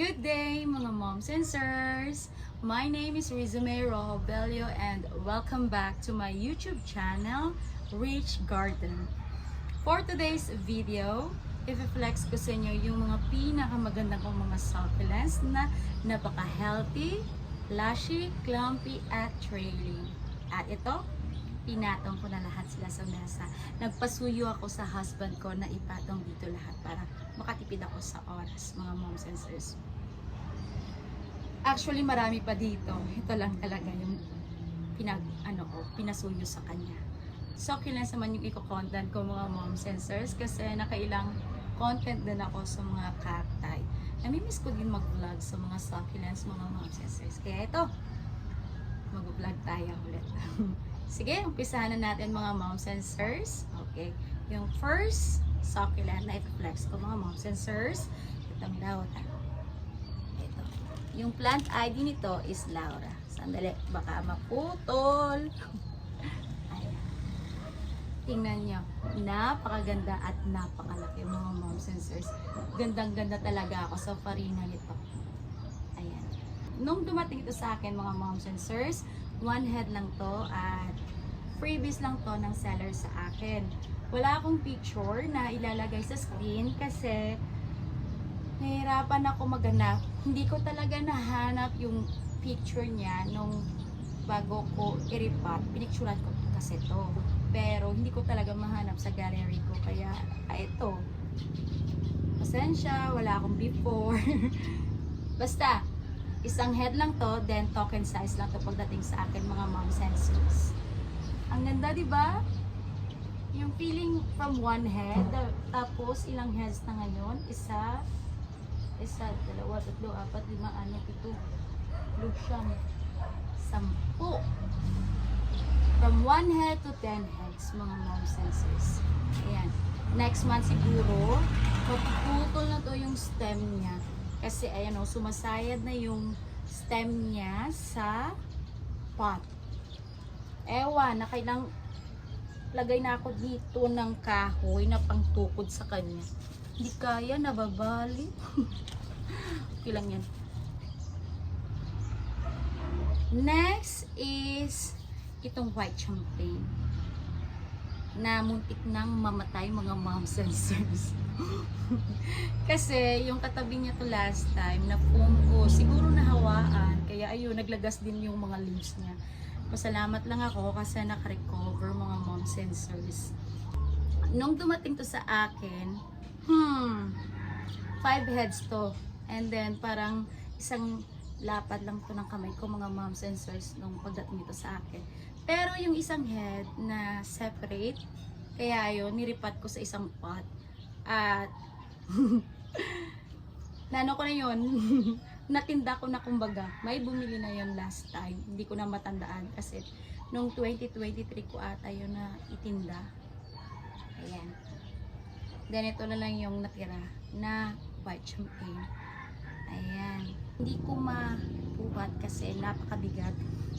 Good day mga moms and sirs! My name is Rizome Rojo Bello and welcome back to my YouTube channel, Rich Garden. For today's video, i-flex ko sa inyo yung mga pinakamagandang kong mga succulents na napaka-healthy, lushy, clumpy, at trailing. At ito, pinatong ko na lahat sila sa mesa. Nagpasuyo ako sa husband ko na ipatong dito lahat para makatipid ako sa oras, mga moms and sirs. Actually, marami pa dito. Ito lang talaga yung pinag, ano ko, pinasuyo sa kanya. Succulents naman yung iko-content ko mga moms and sirs kasi nakailang content din ako sa mga cacti. Namimiss ko din mag-vlog sa mga succulents mga moms and sirs. Kaya ito, mag-vlog tayo ulit. Sige, umpisahan na natin mga moms and sirs. Okay. Yung first succulent na i-flex ko mga moms and sirs, itong Laura. Ito. Yung plant ID nito is Laura. Sandali, baka maputol. Ayan. Tingnan nyo. Napakaganda at napakalaki mga moms and sirs. Gandang-ganda talaga ako sa farina nito. Ayan. Nung dumating ito sa akin mga moms and sirs, one head lang to at freebies lang to ng seller sa akin. Wala akong picture na ilalagay sa screen kasi nahirapan ako maganap. Hindi ko talaga nahanap yung picture niya nung bago ko i-repot. Pinicturan ko kasi to. Pero hindi ko talaga mahanap sa gallery ko. Kaya, ah, ito. Pasensya, wala akong before. Basta, isang head lang to, then token size lang to pagdating sa akin mga mom sensors. Ang ganda, di ba? Yung feeling from one head, tapos ilang heads na ngayon, isa, isa, dalawa, tatlo, apat, lima, anim, pito, walo, siyam, sampu. From one head to ten heads, mga mom sensors. Ayan. Next month siguro, mapuputol na to yung stem niya. Kasi ayan o, sumasayad na yung stem niya sa pot. Ewan, na kailang lagay na ako dito ng kahoy na pangtukod sa kanya. Hindi kaya, nababali. okay lang yan. Next is itong white champagne na muntik nang mamatay mga mom sensors. Kasi yung katabi niya to last time na foam siguro nahawaan. Kaya ayun, naglagas din yung mga leaves niya. Pasalamat lang ako kasi nakarecover mga mom sensors. Nung dumating to sa akin, hmm, five heads to. And then parang isang lapad lang to ng kamay ko mga mom sensors nung pagdating nito sa akin. Pero yung isang head na separate, kaya yun, niripat ko sa isang pot. At, nano ko na yun, natinda ko na kumbaga. May bumili na yun last time. Hindi ko na matandaan kasi nung 2023 ko ata yun na itinda. Ayan. Then ito na lang yung natira na white champagne. Ayan. Hindi ko mapubat kasi napakabigat.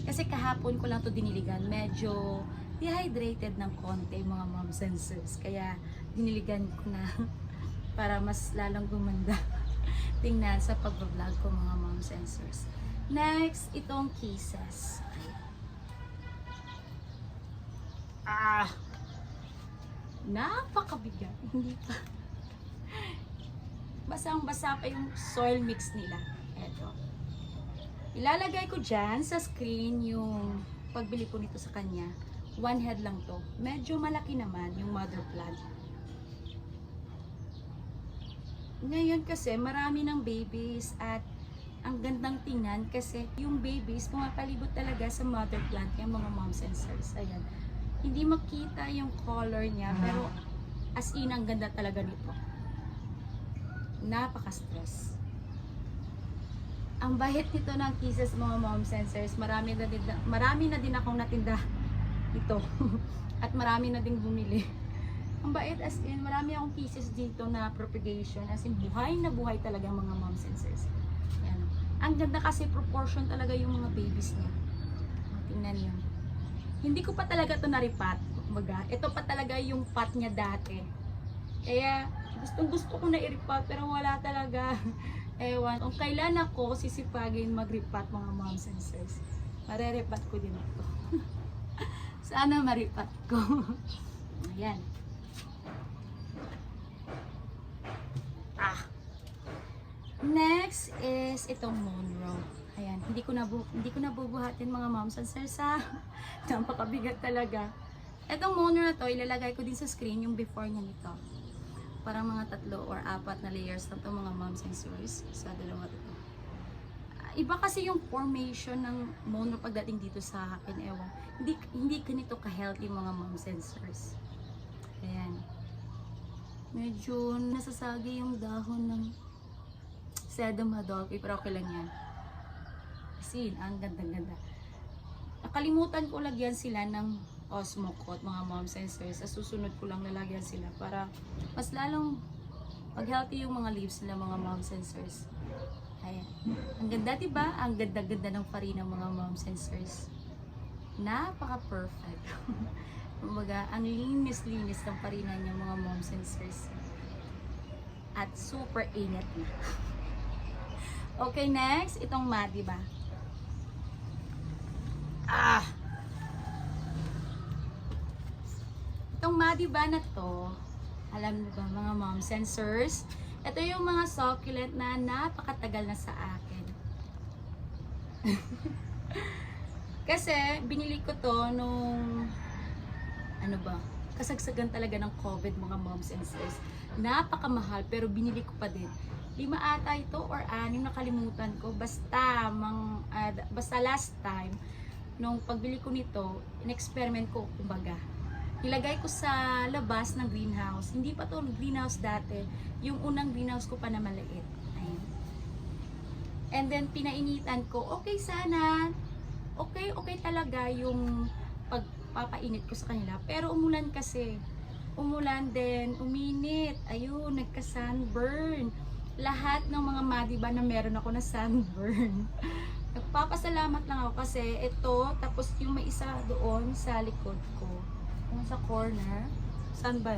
Kasi kahapon ko lang to diniligan. Medyo dehydrated ng konti mga mom sensors. Kaya diniligan ko na para mas lalong gumanda. Tingnan sa pag-vlog ko mga mom sensors. Next, itong cases. Ah! Napakabigat. Hindi pa. Basang-basa pa yung soil mix nila. Eto. Ilalagay ko dyan sa screen yung pagbili ko nito sa kanya. One head lang to. Medyo malaki naman yung mother plant. Ngayon kasi marami ng babies at ang gandang tingnan kasi yung babies pumapalibot talaga sa mother plant yung mga mom sensors. Ayan. Hindi makita yung color niya pero as in ang ganda talaga nito. Napaka-stress. Ang bahit nito ng kisses mga mom sensors, marami na din, marami na din akong natinda ito. At marami na din bumili. Ang bait as in, marami akong pieces dito na propagation. As in, buhay na buhay talaga mga mom sensors. Yan. Ang ganda kasi proportion talaga yung mga babies niya. Tingnan niyo. Hindi ko pa talaga to naripat. Kumbaga, ito pa talaga yung pot niya dati. Kaya, gustong gusto ko na i-repot pero wala talaga. Ewan, kung kailan ako sisipagin mag-repat mga moms and sirs, marerepat ko din ako. Sana maripat ko. Ayan. Ah. Next is itong Monroe. Ayan, hindi ko na hindi ko na bubuhatin mga moms and sirs ha. Napakabigat talaga. Itong Monroe na to, ilalagay ko din sa screen yung before niya nito. Parang mga tatlo or apat na layers na to mga moms and sirs sa dalawa to. Iba kasi yung formation ng Monroe pagdating dito sa akin, ewan. Hindi, hindi ganito ka-healthy mga moms and sirs. Ayan. Medyo nasasagi yung dahon ng sedum adolphi, pero okay lang yan. Kasi ang ganda-ganda. Nakalimutan ko lagyan sila ng Osmo Coat, mga moms and sirs. Sa susunod ko lang lalagyan sila para mas lalong mag-healthy yung mga leaves nila, mga moms and sirs. Ayan. Ang ganda, diba? Ang ganda-ganda ng farina, mga moms and sirs. Napaka-perfect. Kumbaga, ang linis-linis ng farina niya, mga moms and sirs. At super init na. Okay, next. Itong mat, diba? Ah! Itong Madiba na to, alam niyo ba mga mom sensors? Ito yung mga succulent na napakatagal na sa akin. Kasi binili ko to nung ano ba, kasagsagan talaga ng COVID mga moms and sis. Napakamahal pero binili ko pa din. Lima ata ito or anim nakalimutan ko. Basta, mang, ah, basta last time, nung pagbili ko nito, in-experiment ko kumbaga. Nilagay ko sa labas ng greenhouse. Hindi pa to greenhouse dati. Yung unang greenhouse ko pa na maliit. Ayun. And then, pinainitan ko. Okay sana. Okay, okay talaga yung pagpapainit ko sa kanila. Pero umulan kasi. Umulan din. Uminit. Ayun, nagka-sunburn. Lahat ng mga madiba na meron ako na sunburn. Nagpapasalamat lang ako kasi ito, tapos yung may isa doon sa likod ko. Yung sa corner. Saan ba?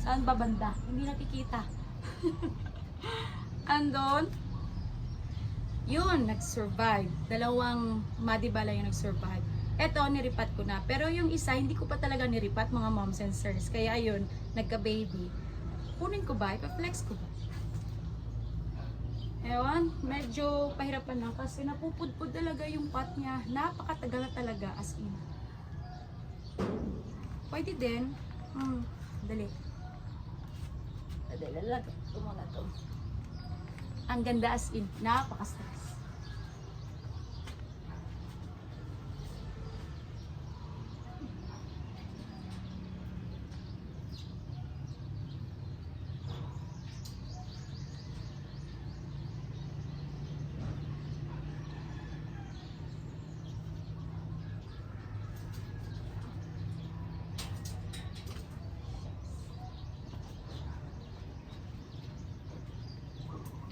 Saan ba banda? Hindi nakikita. Andon. Yun, nag-survive. Dalawang madibala yung nag-survive. Eto, niripat ko na. Pero yung isa, hindi ko pa talaga niripat, mga moms and sirs. Kaya ayun, nagka-baby. Kunin ko ba? Ipa-flex ko ba? Ewan, medyo pahirapan na kasi napupudpud talaga yung pot niya. Napakatagal na talaga as in. Pwede din. Hmm, dali. Dali, lalagay ko muna to. Ang ganda as in. Napaka-stress.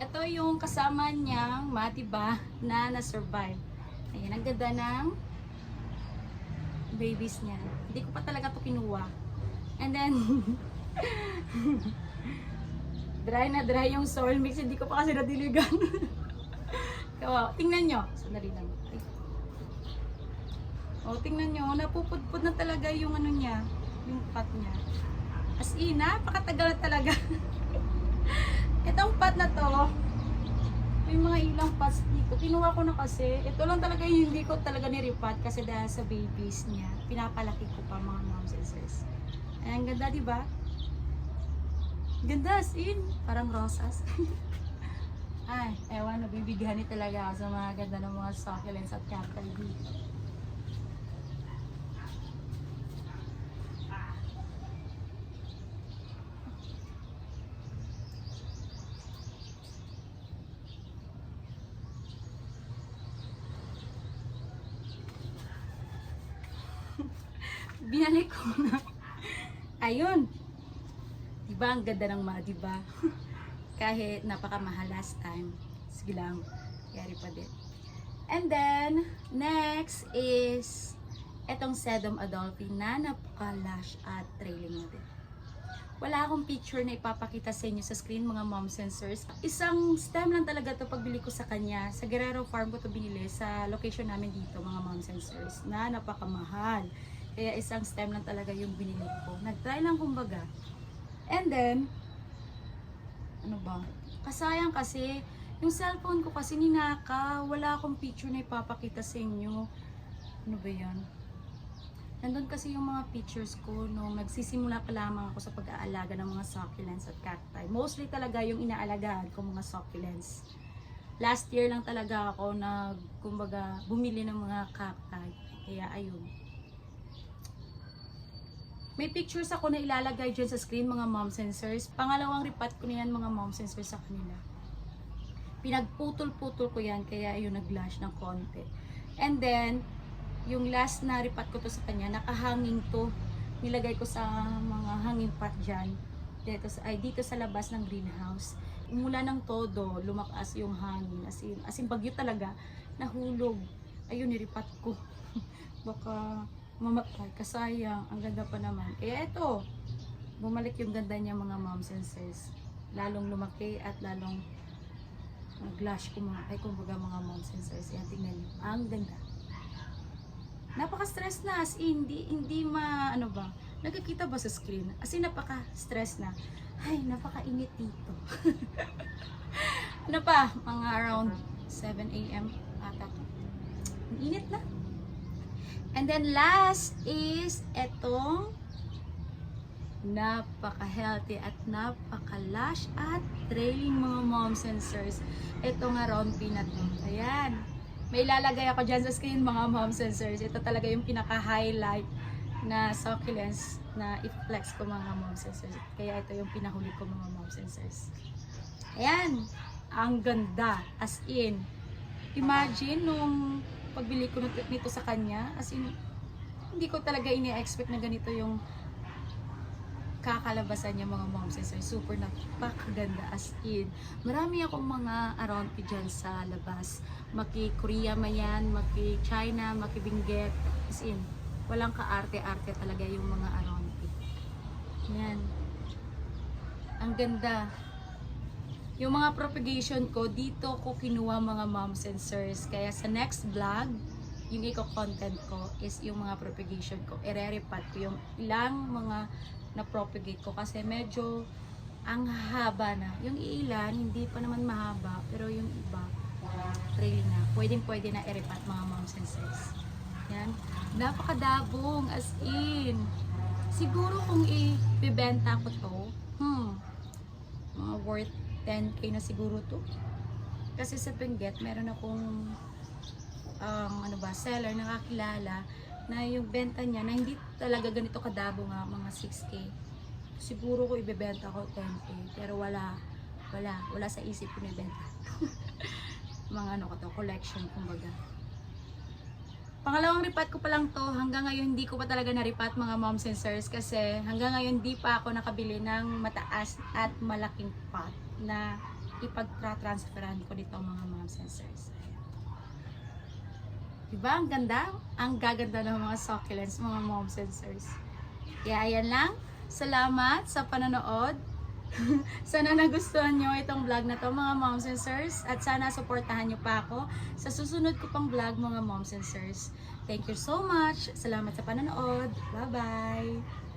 Ito yung kasama niyang matiba na na-survive. Ayan, ang ganda ng babies niya. Hindi ko pa talaga to kinuha. And then, dry na dry yung soil mix. Hindi ko pa kasi nadiligan. Kawa, tingnan nyo. Sandali lang. O, tingnan nyo. Napupudpud na talaga yung ano niya. Yung pot niya. As in, napakatagal na talaga. Itong pot na to, may mga ilang pots dito. Kinuha ko na kasi. Ito lang talaga yung hindi ko talaga niripat kasi dahil sa babies niya. Pinapalaki ko pa mga moms and sirs. Ay, ang ganda, di ba? Ganda as in. Parang rosas. Ay, ewan, nabibigani talaga ako sa mga ganda ng mga succulents at capital B. binalik ko na. Ayun. Diba ang ganda ng mga, diba? Kahit napakamahal last time. Sige lang. Yari pa din. And then, next is etong Sedum Adolphi na napaka-lash at trailing na din. wala akong picture na ipapakita sa inyo sa screen mga mom sensors. Isang stem lang talaga to pagbili ko sa kanya. Sa Guerrero Farm ko to binili sa location namin dito mga mom sensors na napakamahal. Kaya isang stem lang talaga yung binili ko. Nag-try lang kumbaga. And then, ano ba? Kasayang kasi, yung cellphone ko kasi ninaka, wala akong picture na ipapakita sa inyo. Ano ba yan? Nandun kasi yung mga pictures ko nung nagsisimula pa lamang ako sa pag-aalaga ng mga succulents at cacti. Mostly talaga yung inaalagaan ko mga succulents. Last year lang talaga ako nag, kumbaga, bumili ng mga cacti. Kaya ayun. May pictures ako na ilalagay dyan sa screen mga mom sensors. Pangalawang ripat ko na yan mga mom sensors sa kanila. Pinagputol-putol ko yan kaya ayun nag-lash ng konti. And then, yung last na ripat ko to sa kanya, nakahanging to. Nilagay ko sa mga hanging pot dyan. Dito sa, ay, dito sa labas ng greenhouse. Mula ng todo, lumakas yung hangin. As in, as in bagyo talaga, nahulog. Ayun, niripat ko. Baka mamatay, kasayang. Ang ganda pa naman. Eh, eto. Bumalik yung ganda niya mga moms and sis. Lalong lumaki at lalong nag-lash ko mga, ay kumbaga mga moms and sis. Yan, tingnan niyo. Ang ganda napaka-stress na as in, hindi, hindi ma, ano ba, nagkikita ba sa screen? As in, napaka-stress na. Ay, napaka-init dito. ano pa, mga around 7 a.m. ata. Ang init na. And then last is etong napaka-healthy at napaka-lush at trailing mga mom sensors. Ito nga rompi na to. Ayan. May ilalagay ako dyan sa screen mga mom sensors. Ito talaga yung pinaka-highlight na succulents na i-flex ko mga mom sensors. Kaya ito yung pinahuli ko mga mom sensors. Ayan. Ang ganda. As in. Imagine nung pagbili ko nito sa kanya. As in, hindi ko talaga ini-expect na ganito yung kakalabasan niya mga mom sensors. Super napakaganda as in. Marami akong mga around ko dyan sa labas. Maki Korea mayan, maki China, maki Benguet. As in, walang kaarte-arte talaga yung mga around ko. Yan. Ang ganda. Yung mga propagation ko, dito ko kinuha mga mom sensors. Kaya sa next vlog, yung eco-content ko is yung mga propagation ko. Ire-repat ko yung ilang mga na-propagate ko kasi medyo ang haba na. Yung ilan, hindi pa naman mahaba, pero yung iba, really na. Pwedeng pwede na i-repat mga moms and sis. Yan. Napakadabong, as in. Siguro kung i-bibenta ko to, hmm, mga worth 10k na siguro to. Kasi sa Benguet, meron akong um, ano ba, seller na kakilala na yung benta niya na hindi talaga ganito kadabo nga mga 6k. Siguro ko ibebenta ko 10k pero wala wala wala sa isip ko na ibenta. mga ano ko to, collection kumbaga. Pangalawang ripat ko pa lang to, hanggang ngayon hindi ko pa talaga na-ripat mga moms and sirs kasi hanggang ngayon hindi pa ako nakabili ng mataas at malaking pot na ipagtra-transferan ko dito mga moms and sirs. Diba? Ang ganda. Ang gaganda ng mga succulents, mga mom sensors. Kaya ayan lang. Salamat sa panonood. sana nagustuhan nyo itong vlog na to mga mom sensors. At sana supportahan nyo pa ako sa susunod ko pang vlog mga mom sensors. Thank you so much. Salamat sa panonood. Bye-bye.